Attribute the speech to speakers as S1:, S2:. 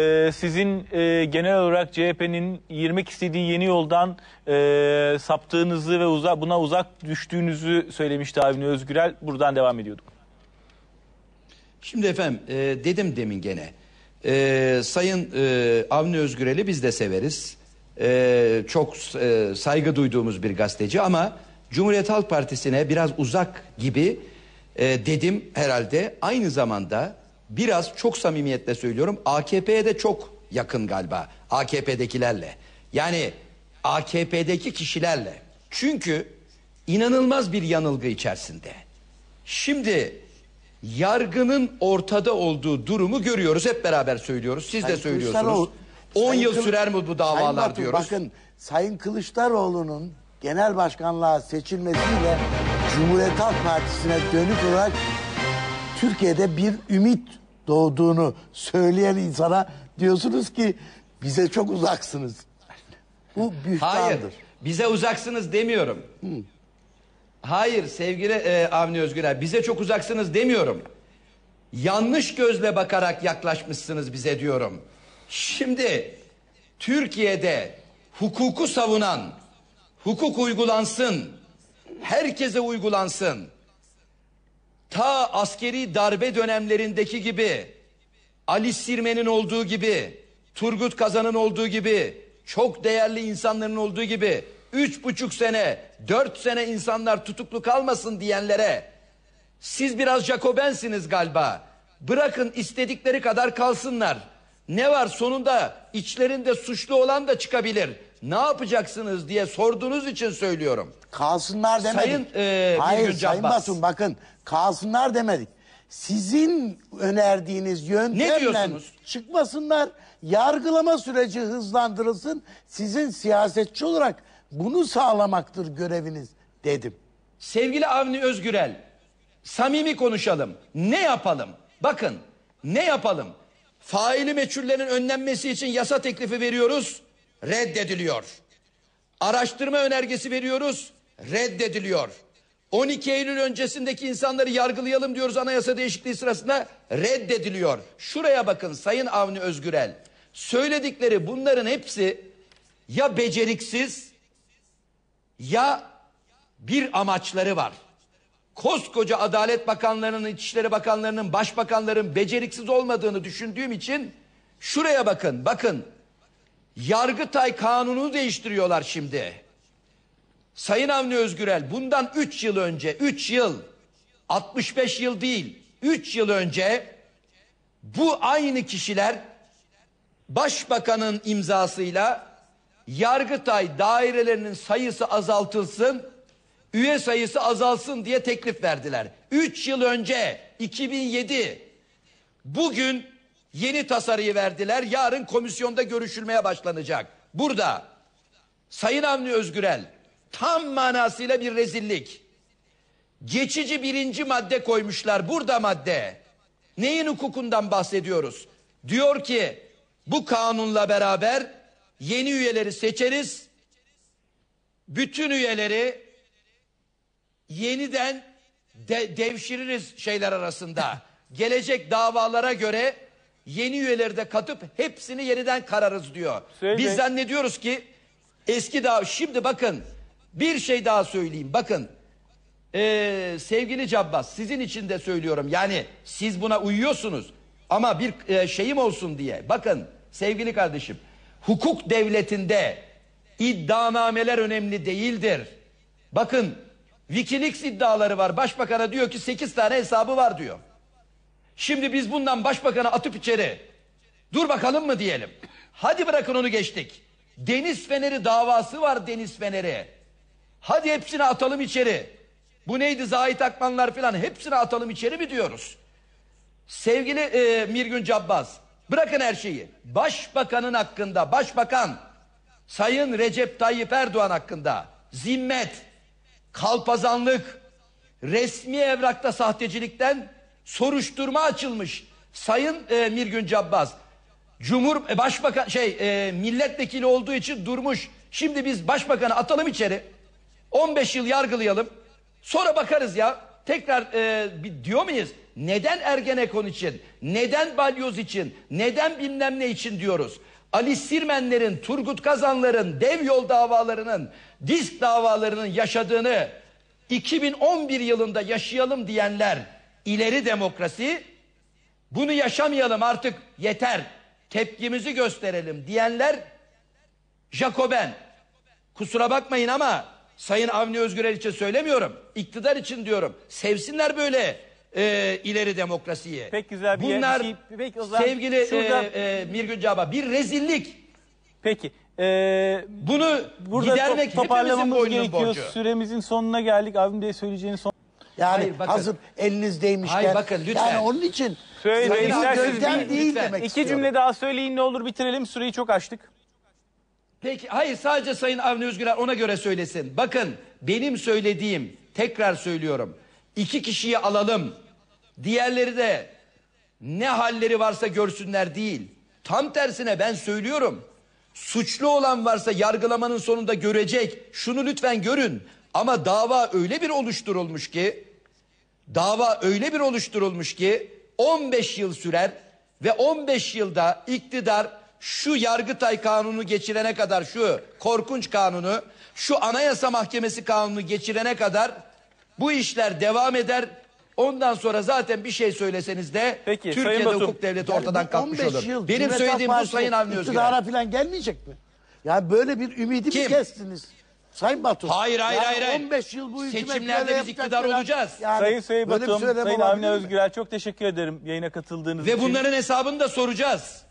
S1: Ee, sizin e, genel olarak CHP'nin girmek istediği yeni yoldan e, saptığınızı ve uza, buna uzak düştüğünüzü söylemişti Avni Özgürel. Buradan devam ediyorduk.
S2: Şimdi efendim e, dedim demin gene. E, Sayın e, Avni Özgürel'i biz de severiz. E, çok e, saygı duyduğumuz bir gazeteci ama Cumhuriyet Halk Partisi'ne biraz uzak gibi e, dedim herhalde. Aynı zamanda biraz çok samimiyetle söylüyorum AKP'ye de çok yakın galiba AKP'dekilerle. Yani AKP'deki kişilerle. Çünkü inanılmaz bir yanılgı içerisinde. Şimdi yargının ortada olduğu durumu görüyoruz. Hep beraber söylüyoruz. Siz de
S3: Sayın
S2: söylüyorsunuz.
S3: Kılıçdaroğlu-
S2: 10
S3: Sayın
S2: yıl sürer mi bu
S3: Sayın
S2: davalar
S3: Batu,
S2: diyoruz.
S3: Bakın Sayın Kılıçdaroğlu'nun genel başkanlığa seçilmesiyle Cumhuriyet Halk Partisi'ne dönük olarak Türkiye'de bir ümit doğduğunu söyleyen insana diyorsunuz ki bize çok uzaksınız. Bu
S2: Hayır.
S3: bühtandır.
S2: Bize uzaksınız demiyorum. Hayır sevgili e, Avni Özgürel bize çok uzaksınız demiyorum. Yanlış gözle bakarak yaklaşmışsınız bize diyorum. Şimdi Türkiye'de hukuku savunan, hukuk uygulansın, herkese uygulansın. Ta askeri darbe dönemlerindeki gibi Ali Sirmen'in olduğu gibi, Turgut Kazan'ın olduğu gibi, çok değerli insanların olduğu gibi, üç buçuk sene, dört sene insanlar tutuklu kalmasın diyenlere, siz biraz Jacobensiniz galiba. Bırakın istedikleri kadar kalsınlar. Ne var sonunda içlerinde suçlu olan da çıkabilir. Ne yapacaksınız diye sorduğunuz için söylüyorum.
S3: Kalsınlar demedik.
S2: Sayın, e,
S3: Hayır Sayın
S2: Cabbas.
S3: Batum bakın kalsınlar demedik. Sizin önerdiğiniz yöntemle
S2: diyorsunuz?
S3: çıkmasınlar. Yargılama süreci hızlandırılsın. Sizin siyasetçi olarak bunu sağlamaktır göreviniz dedim.
S2: Sevgili Avni Özgürel, samimi konuşalım. Ne yapalım? Bakın, ne yapalım? Faili meçhullerin önlenmesi için yasa teklifi veriyoruz, reddediliyor. Araştırma önergesi veriyoruz, reddediliyor. 12 Eylül öncesindeki insanları yargılayalım diyoruz anayasa değişikliği sırasında reddediliyor. Şuraya bakın Sayın Avni Özgürel. Söyledikleri bunların hepsi ya beceriksiz ya bir amaçları var. Koskoca Adalet Bakanlarının, İçişleri Bakanlarının, Başbakanların beceriksiz olmadığını düşündüğüm için şuraya bakın, bakın. Yargıtay kanunu değiştiriyorlar şimdi. Sayın Avni Özgürel bundan 3 yıl önce, 3 yıl, 65 yıl değil, 3 yıl önce bu aynı kişiler Başbakanın imzasıyla Yargıtay dairelerinin sayısı azaltılsın, üye sayısı azalsın diye teklif verdiler. 3 yıl önce 2007 bugün yeni tasarıyı verdiler. Yarın komisyonda görüşülmeye başlanacak. Burada Sayın Avni Özgürel tam manasıyla bir rezillik. Geçici birinci madde koymuşlar. Burada madde. Neyin hukukundan bahsediyoruz? Diyor ki bu kanunla beraber yeni üyeleri seçeriz. Bütün üyeleri yeniden de, devşiririz şeyler arasında. Gelecek davalara göre yeni üyeleri de katıp hepsini yeniden kararız diyor.
S1: Hüseyin
S2: Biz
S1: Bey.
S2: zannediyoruz ki eski daha şimdi bakın bir şey daha söyleyeyim bakın ee, sevgili Cabbas sizin için de söylüyorum yani siz buna uyuyorsunuz ama bir e, şeyim olsun diye bakın sevgili kardeşim hukuk devletinde iddianameler önemli değildir. Bakın Wikileaks iddiaları var başbakana diyor ki 8 tane hesabı var diyor. Şimdi biz bundan başbakanı atıp içeri dur bakalım mı diyelim. Hadi bırakın onu geçtik. Deniz Feneri davası var Deniz Feneri. Hadi hepsini atalım içeri. Bu neydi Zahit Akmanlar filan hepsini atalım içeri mi diyoruz? Sevgili e, Mirgün Cabbaz bırakın her şeyi. Başbakanın hakkında başbakan Sayın Recep Tayyip Erdoğan hakkında zimmet, kalpazanlık, resmi evrakta sahtecilikten soruşturma açılmış. Sayın e, Mirgün Cabbaz Cumhur e, Başbakan şey e, milletvekili olduğu için durmuş. Şimdi biz başbakanı atalım içeri. 15 yıl yargılayalım. Sonra bakarız ya. Tekrar e, bir diyor muyuz? Neden Ergenekon için? Neden Balyoz için? Neden bilmem ne için diyoruz? Ali Sirmenlerin, Turgut Kazanların, dev yol davalarının, disk davalarının yaşadığını 2011 yılında yaşayalım diyenler ileri demokrasi bunu yaşamayalım artık yeter tepkimizi gösterelim diyenler Jacoben. Kusura bakmayın ama Sayın Avni Özgürel için söylemiyorum iktidar için diyorum. Sevsinler böyle e, ileri demokrasiyi
S1: Pek güzel bir
S2: bunlar
S1: şey- peki o zaman
S2: sevgili
S1: şurada-
S2: e, e, Mirgün Caba bir rezillik
S1: Peki. Ee,
S2: bunu
S1: burada
S2: gidermek
S1: to-
S2: hepimizin
S1: toparlamamız gerekiyor.
S2: borcu.
S1: Süremizin sonuna geldik. Abim de söyleyeceğiniz son.
S3: Yani
S2: Hayır, bakın.
S3: hazır elinizdeymişken.
S2: Hayır, bakın, lütfen.
S3: Yani onun için
S1: Söyle,
S3: sayın
S1: isterseniz
S3: Gölgen
S2: bir-
S3: değil
S2: lütfen.
S3: demek
S1: İki
S3: istiyorum.
S1: cümle daha söyleyin ne olur bitirelim. Süreyi çok açtık.
S2: Peki hayır sadece Sayın Avni Özgürel ona göre söylesin. Bakın benim söylediğim tekrar söylüyorum. İki kişiyi alalım. Diğerleri de ne halleri varsa görsünler değil. Tam tersine ben söylüyorum. Suçlu olan varsa yargılamanın sonunda görecek. Şunu lütfen görün. Ama dava öyle bir oluşturulmuş ki dava öyle bir oluşturulmuş ki 15 yıl sürer ve 15 yılda iktidar şu Yargıtay kanunu geçirene kadar şu korkunç kanunu şu Anayasa Mahkemesi kanunu geçirene kadar bu işler devam eder. Ondan sonra zaten bir şey söyleseniz de
S1: Peki, Sayın
S2: Türkiye'de
S1: Batum.
S2: hukuk devleti
S3: Yani
S2: ortadan
S3: bu
S2: kalkmış
S3: 15
S2: olur.
S3: yıl
S2: Benim
S3: Cumhuriyet
S2: söylediğim
S3: Halk
S2: bu
S3: Partisi
S2: Sayın Avni Özgürel.
S3: iktidara falan gelmeyecek mi? Yani böyle bir ümidi
S2: Kim?
S3: mi kestiniz? Sayın Batu.
S2: Hayır, hayır,
S3: yani
S2: hayır, hayır.
S3: 15 yıl bu hükümet
S2: Seçimlerde
S3: böyle
S2: biz
S3: yapacak
S2: iktidar
S3: falan.
S2: olacağız.
S3: Yani
S1: Sayın Sayın
S3: böyle bir
S1: Batum,
S3: söylem
S1: Sayın
S3: olabilir
S1: Avni
S3: mi?
S1: Özgürel çok teşekkür ederim yayına katıldığınız
S2: Ve
S1: için.
S2: bunların hesabını da soracağız.